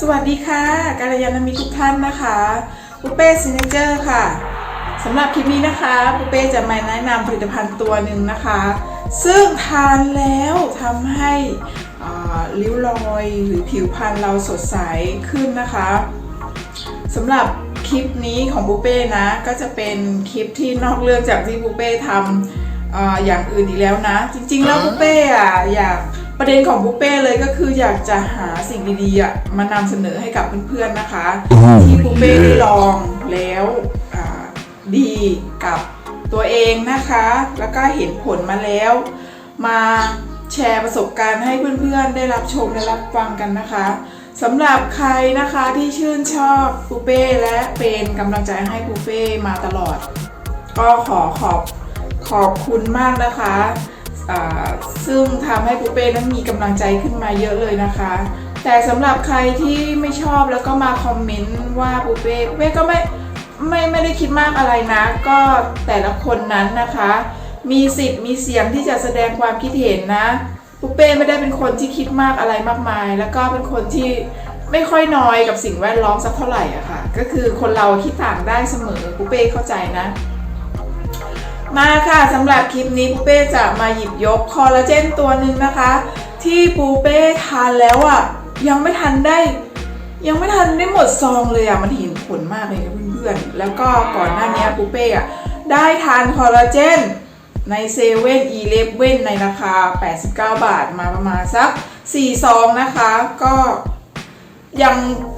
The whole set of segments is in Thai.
สวัสดีค่ะการยานมิตทุกท่านนะคะปุเป้ซิเนเจอร์ค่ะสำหรับคลิปนี้นะคะปุเป้จะมาแนะนำผลิตภัณฑ์ตัวหนึ่งนะคะ ซึ่งทานแล้วทำให้ริ้วรอยหรือผิวพรรณเราสดใสขึ้นนะคะสำหรับคลิปนี้ของปุเป้นะ ก็จะเป็นคลิปที่นอกเรื่องจากที่ปุเป้ทำออย่างอื่นอีกแล้วนะ จริงๆแล้วปุเป้อะอยาก ประเด็นของบุฟเป้เลยก็คืออยากจะหาสิ่งดีๆอะมานำเสนอให้กับเพื่อนๆนะคะ ที่บุฟเป้ได้ลองแล้วอ่าดีกับตัวเองนะคะ แล้วก็เห็นผลมาแล้ว มาแชร์ประสบการณ์ให้เพื่อนๆ ได้รับชมและรับฟังกันนะคะสำหรับใครนะคะที่ชื่นชอบปูเป้และเป็นกำลังใจให้ปูเป้มาตลอด ก็ขอขอบขอบคุณมากนะคะอ่า ซึ่งทำให้ปูเป้นั้นมีกำลังใจขึ้นมาเยอะเลยนะคะ แต่สำหรับใครที่ไม่ชอบแล้วก็มาคอมเมนต์ว่าปูเป้ปูเป้ก็ไม่ไม่ไม่ได้คิดมากอะไรนะ ก็แต่ละคนนั้นนะคะ มีสิทธิ์มีเสียงที่จะแสดงความคิดเห็นนะปูเป้ไม่ได้เป็นคนที่คิดมากอะไรมากมาย แล้วก็เป็นคนที่ไม่ค่อยน้อยกับสิ่งแวดล้อมสักเท่าไหร่อะค่ะ ก็คือคนเราคิดต่างได้เสมอปูเป้เข้าใจนะ มาค่ะสำหรับคลิปนี้ปูเป้จะมาหยิบยกคอลลาเจนตัวหนึ่งนะคะ ที่ปูเป้ทานแล้วอะยังไม่ทันได้ ยังไม่ทันได้หมดซองเลยอะมันเห็นผลมากเลยนะเพื่อนๆแล้วก็ก่อนหน้านี้ปูเป้อะได้ทานคอลลาเจนในเซเว่นอีเลฟเว่นในราคา 89 บาทมาประมาณสัก4ซองนะคะ ก็ยัง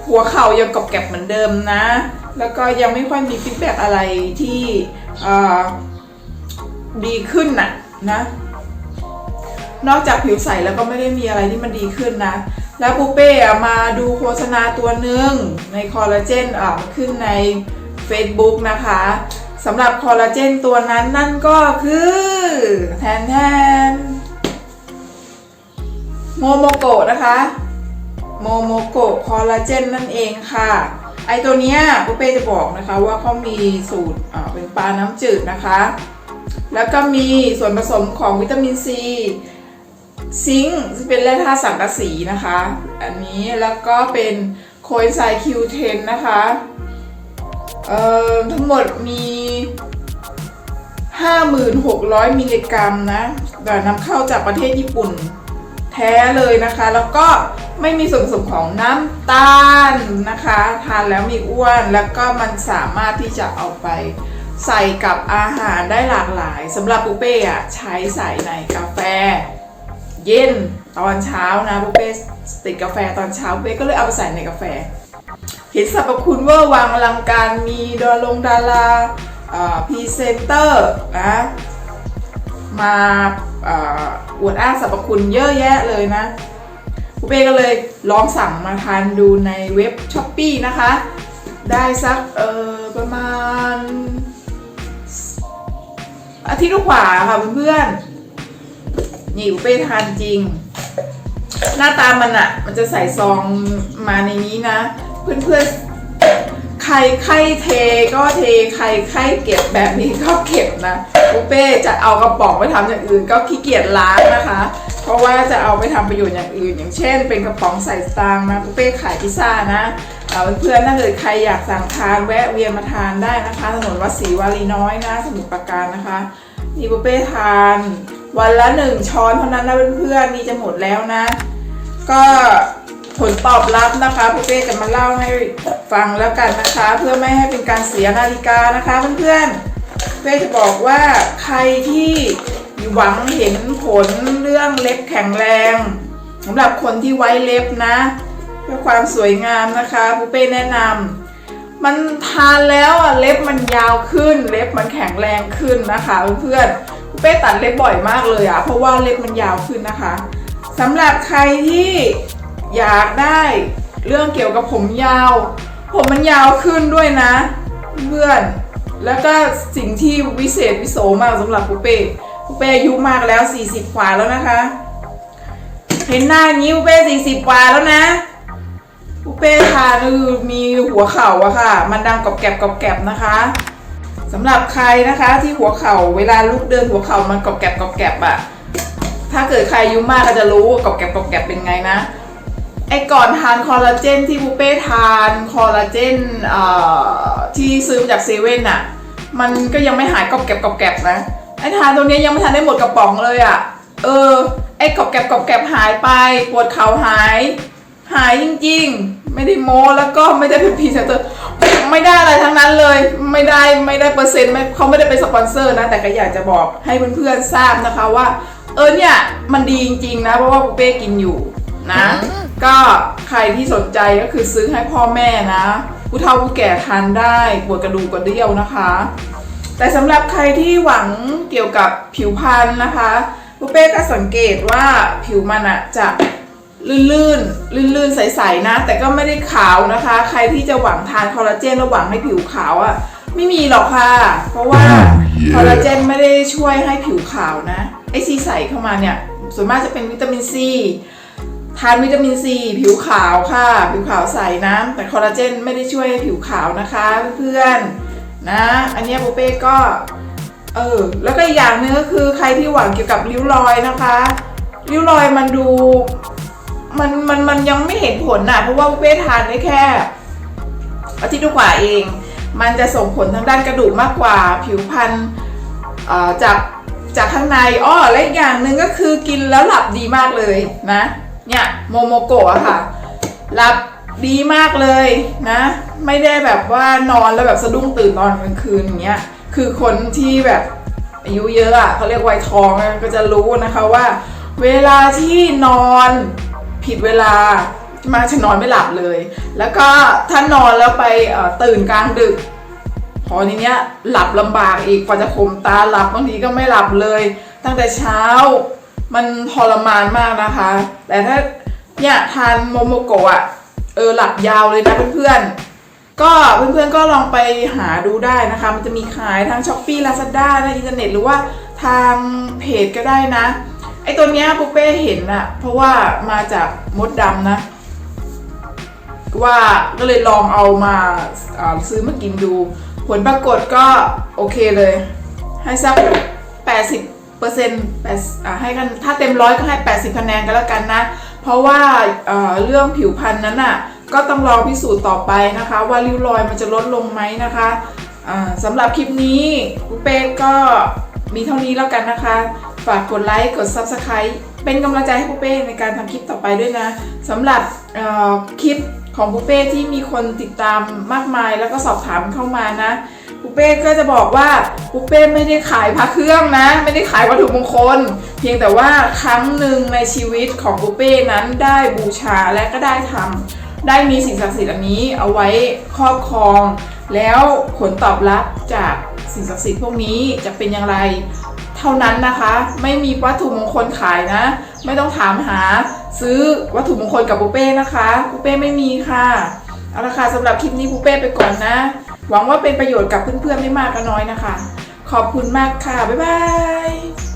หัวเข่ายังกรอบแกรบเหมือนเดิมนะ แล้วก็ยังไม่ค่อยมีฟีดแบ็อะไรที่เอ่อ ดีขึ้นน่ะนะ นอกจากผิวใสแล้วก็ไม่ได้มีอะไรที่มันดีขึ้นนะ แล้วปูเป้มาดูโฆษณาตัวหนึ่งในคอลลาเจนอะขึ้นใน Facebook นะคะสำหรับคอลลาเจนตัวนั้นนั่นก็คือแทนแทนโมโมโกะนะคะโมโมโกะคอลลาเจนนั่นเองค่ะ ไอตัวเนี้ยปูเป้จะบอกนะคะว่าเขามีสูตรเป็นปลาน้ำจืดนะคะ แล้วก็มีส่วนผสมของวิตามินซีซิงค์เป็นแร่ธาตุสังกะสีนะคะ อันนี้แล้วก็เป็นโคเอนไซม์ Q10 นะคะเอ่อทั้งหมดมี 5,600 มิลลิกรัมนะแต่นำเข้าจากประเทศญี่ปุ่นแท้เลยนะคะ แล้วก็ไม่มีส่วนผสมของน้ำตาลนะคะ ทานแล้วมีอ้วนแล้วก็มันสามารถที่จะเอาไป ใส่กับอาหารได้หลากหลายสำหรับปูเป้อะใช้ใส่ในกาแฟ เย็นตอนเช้านะปูเป้ติดกาแฟตอนเช้าปูเป้ก็เลยเอาไปใส่ในกาแฟ เห็นสรรพคุณวอร์วังอลังการมีดาลงดาราพรีเซนเตอร์นะมาอวดอ้างสรรพคุณเยอะแยะเลยนะปูเป้ก็เลยลองสั่งมาทานดูในเว็บช้อปปีนะคะ ได้สักเออประมาณ อาทิตย์กว่าค่ะเพื่อนๆนี่ปูเป้ทานจริง หน้าตามันอะมันจะใส่ซองมาในนี้นะ เพื่อนๆ ใครใครเทก็เทใครใครเก็บแบบนี้ก็เก็บนะปูเป้จะเอากระป๋องไปทำอย่างอื่น ก็ขี้เกียจล้างนะคะ จะเอาไปทำประโยชน์อย่างอื่น อย่างเช่น เป็นกระป๋องใส่สตางค์นะปูเป้ขายพิซซ่านะเอ่อเพื่อนๆถ้าเกิดใครอยากสั่งทานแวะเวียนมาทานได้นะคะถนนวัดศรีวารีน้อยนะสมุทรปราการนะคะนี่ปูเป้ทาน วันละหนึ่งช้อนเท่านั้นนะเพื่อนๆนี่จะหมดแล้วนะ ก็ผลตอบรับนะคะปูเป้จะมาเล่าให้ฟังแล้วกันนะคะ เพื่อไม่ให้เป็นการเสียนาฬิกานะคะเพื่อนๆเป้จะบอกว่าใครที่ หวังเห็นผลเรื่องเล็บแข็งแรงสำหรับคนที่ไว้เล็บนะ เพื่อความสวยงามนะคะปูเป้แนะนำมันทานแล้วอะเล็บมันยาวขึ้น เล็บมันแข็งแรงขึ้นนะคะเพื่อนๆปูเป้ตัดเล็บบ่อยมากเลยอะเพราะว่าเล็บมันยาวขึ้นนะคะสำหรับใครที่อยากได้เรื่องเกี่ยวกับผมยาว ผมมันยาวขึ้นด้วยนะ เพื่อนแล้วก็สิ่งที่วิเศษวิโสมากสำหรับปูเป้ ปูเป้อายุมากแล้ว40กว่าแล้วนะคะ เห็นหน้างนี้ปูเป้40กว่าแล้วนะปูเป้ทานคือมีหัวเข่าอะค่ะ มันดังกรอบแกรบกรอบแกรบนะคะสำหรับใครนะคะที่หัวเข่าเวลาลุกเดินหัวเข่ามันกรอบแกรบกรอบแกรบอะถ้าเกิดใครอายุมากก็จะรู้ว่ากรอบแกรบกรอบแกรบเป็นไงนะไอ้ก่อนทานคอลลาเจนที่ปูเป้ทานคอลลาเจนเอ่อที่ซื้อมาจากเซเว่นอะมันก็ยังไม่หายกรอบแกรบกรอบแกรบนะ อ้ทานตัวเนี้ยยังไม่ทันได้หมดกระป๋องเลยอะเออ ไอ้กรอบแกรบกรอบแกรบหายไป ปวดเข่าหาย หายจริงๆ ไม่ได้โม้แล้วก็ไม่ได้เป็นพรีเซนเตอร์ไม่ไม่ได้อะไรทั้งนั้นเลย ไม่ได้ไม่ได้เปอร์เซ็นต์ไม่เขาไม่ได้เป็นสปอนเซอร์นะ แต่ก็อยากจะบอกให้เพื่อนๆทราบนะคะว่า เออเนี่ยมันดีจริงๆนะ เพราะว่าปูเป้กินอยู่นะ ก็ใครที่สนใจก็คือซื้อให้พ่อแม่นะ ผู้เฒ่าผู้แก่ทานได้ปวดกระดูกกระเดี่ยวนะคะ แต่สำหรับใครที่หวังเกี่ยวกับผิวพรรณนะคะปูเป้ก็สังเกตว่าผิวมันอะจะลื่นๆ ลื่นๆ ใสๆ นะ แต่ก็ไม่ได้ขาวนะคะ ใครที่จะหวังทานคอลลาเจนแล้วหวังให้ผิวขาวอะไม่มีหรอกค่ะ เพราะว่า Oh, yeah. คอลลาเจนไม่ได้ช่วยให้ผิวขาวนะ ไอซีใสเข้ามาเนี่ย ส่วนมากจะเป็นวิตามินซี ทานวิตามินซีผิวขาวค่ะ ผิวขาวใสนะ แต่คอลลาเจนไม่ได้ช่วยให้ผิวขาวนะคะเพื่อนๆ นะ อันนี้ปูเป้ก็เออแล้วก็อีกอย่างหนึงก็คือใครที่หวังเกี่ยวกับริ้วรอยนะคะริ้วรอยมันดูมันมันมันยังไม่เห็นผลน่ะเพราะว่าปูเป้ทานได้แค่อาทิตย์กว่าเอง มันจะส่งผลทางด้านกระดูกมากกว่าผิวพรรณอ่อจากจากข้างในอ้อและอย่างหนึ่งก็คือกินแล้วหลับดีมากเลยนะ เนี่ยโมโมโกะค่ะหลับ ดีมากเลยนะ ไม่ได้แบบว่านอนแล้วแบบสะดุ้งตื่นตอนกลางคืนอย่างเงี้ยคือคนที่แบบอายุเยอะอะเขาเรียกวัยทองก็จะรู้นะคะว่า เวลาที่นอนผิดเวลามาจะนอนไม่หลับเลย แล้วก็ถ้านอนแล้วไปตื่นกลางดึกพอทีเนี้ยหลับลำบากอีกกว่าจะข่มตาหลับบางทีก็ไม่หลับเลย ตั้งแต่เช้ามันทรมานมากนะคะ แต่ถ้าเนี่ยทานโมโมโกะอะ เออหลับยาวเลยนะเพื่อนๆ ก็เพื่อนๆก็ลองไปหาดูได้นะคะ มันจะมีขายทางช้อปปี้ลาซาด้าในอินเทอร์เน็ตหรือว่าทางเพจก็ได้นะ ไอตัวเนี้ยปุ๊เป้เห็นอะเพราะว่ามาจากมดดำนะ ว่าก็เลยลองเอามาซื้อมากินดู ผลปรากฏก็โอเคเลย ให้สัก 80เปอร์เซ็นต์ให้กันถ้าเต็มร้อยก็ให้ 80 คะแนนก็แล้วกันนะ เพราะว่าเเรื่องผิวพรรณนั้นน่ะก็ต้องรอพิสูจน์ต่อไปนะคะ ว่าริ้วรอยมันจะลดลงไหมนะคะสำหรับคลิปนี้ปุ๊เป้ก็มีเท่านี้แล้วกันนะคะ ฝากกดไลค์กด Subscribe เป็นกำลังใจให้ปุ๊เป้ในการทำคลิปต่อไปด้วยนะสำหรับคลิปของปุ๊เป้ที่มีคนติดตามมากมายแล้วก็สอบถามเข้ามานะ เป้ก็จะบอกว่าปุ๊เป้ไม่ได้ขายพระเครื่องนะ ไม่ได้ขายวัตถุมงคล เพียงแต่ว่าครั้งหนึ่งในชีวิตของปุ๊เป้นั้นได้บูชาและก็ได้ทำได้มีสิ่งศักดิ์สิทธิ์อันนี้เอาไว้ครอบครอง แล้วผลตอบรับจากสิ่งศักดิ์สิทธิ์พวกนี้จะเป็นอย่างไร เท่านั้นนะคะ ไม่มีวัตถุมงคลขายนะ ไม่ต้องถามหาซื้อวัตถุมงคลกับปุ๊เป้นะคะปุ๊เป้ไม่มีค่ะเอาละค่ะสำหรับคลิปนี้ปูเป้ไปก่อนนะ หวังว่าเป็นประโยชน์กับเพื่อนๆไม่มากก็น้อยนะคะ ขอบคุณมากค่ะ บ๊ายบาย